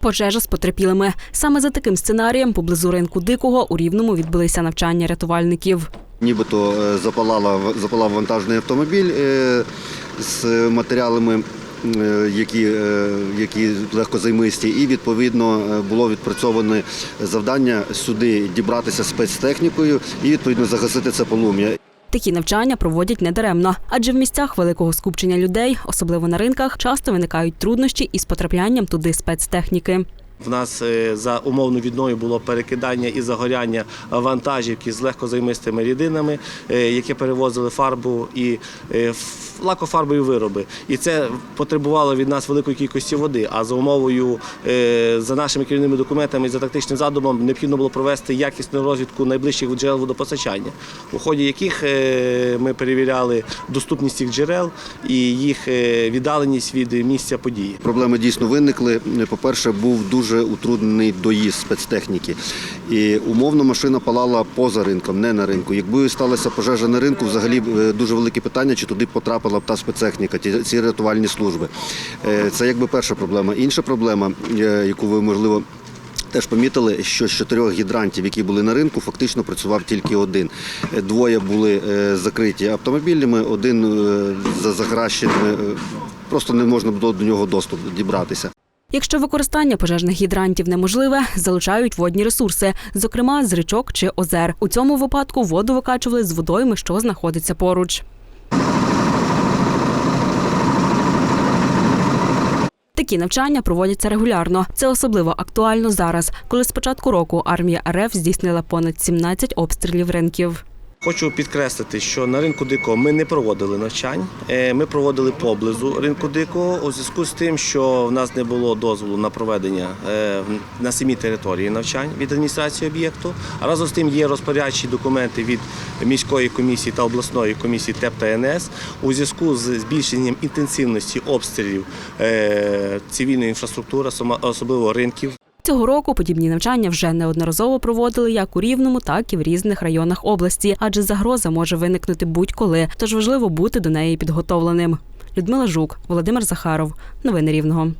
Пожежа з потерпілими. Саме за таким сценарієм поблизу ринку дикого у рівному відбулися навчання рятувальників. Нібито е, запалав вантажний автомобіль е, з матеріалами, які, е, які легкозаймисті, і відповідно е, було відпрацьоване завдання сюди дібратися спецтехнікою і відповідно загасити це полум'я. Такі навчання проводять недаремно, адже в місцях великого скупчення людей, особливо на ринках, часто виникають труднощі із потраплянням туди спецтехніки. В нас е, за умовну відною було перекидання і загоряння вантажівки з легкозаймистими рідинами, е, які перевозили фарбу і е, лакофарбові вироби. І це потребувало від нас великої кількості води. А за умовою, за нашими керівними документами і за тактичним задумом, необхідно було провести якісну розвідку найближчих джерел водопостачання, у ході яких ми перевіряли доступність цих джерел і їх віддаленість від місця події. Проблеми дійсно виникли. По-перше, був дуже утруднений доїзд спецтехніки. І умовно машина палала поза ринком, не на ринку. Якби сталася пожежа на ринку, взагалі е, дуже велике питання, чи туди потрапила б та спецтехніка, ці рятувальні служби. Е, Це якби перша проблема. Інша проблема, е, яку ви можливо. Теж помітили, що з чотирьох гідрантів, які були на ринку, фактично працював тільки один. Двоє були закриті автомобілями, один за загращеними, е, просто не можна було до нього доступ дібратися. Якщо використання пожежних гідрантів неможливе, залучають водні ресурси, зокрема з річок чи озер. У цьому випадку воду викачували з водойми, що знаходиться поруч. Такі навчання проводяться регулярно. Це особливо актуально зараз, коли з початку року армія РФ здійснила понад 17 обстрілів ринків. Хочу підкреслити, що на ринку дикого ми не проводили навчань. Е, Ми проводили поблизу ринку дикого у зв'язку з тим, що в нас не було дозволу на проведення е, на самій території навчань від адміністрації об'єкту. Разом з тим є розпорядчі документи від міської комісії та обласної комісії ТЕП та НС у зв'язку з збільшенням інтенсивності обстрілів е, цивільної інфраструктури, особливо ринків. Цього року подібні навчання вже неодноразово проводили як у Рівному, так і в різних районах області, адже загроза може виникнути будь-коли, тож важливо бути до неї підготовленим. Людмила Жук, Володимир Захаров. Новини Рівного.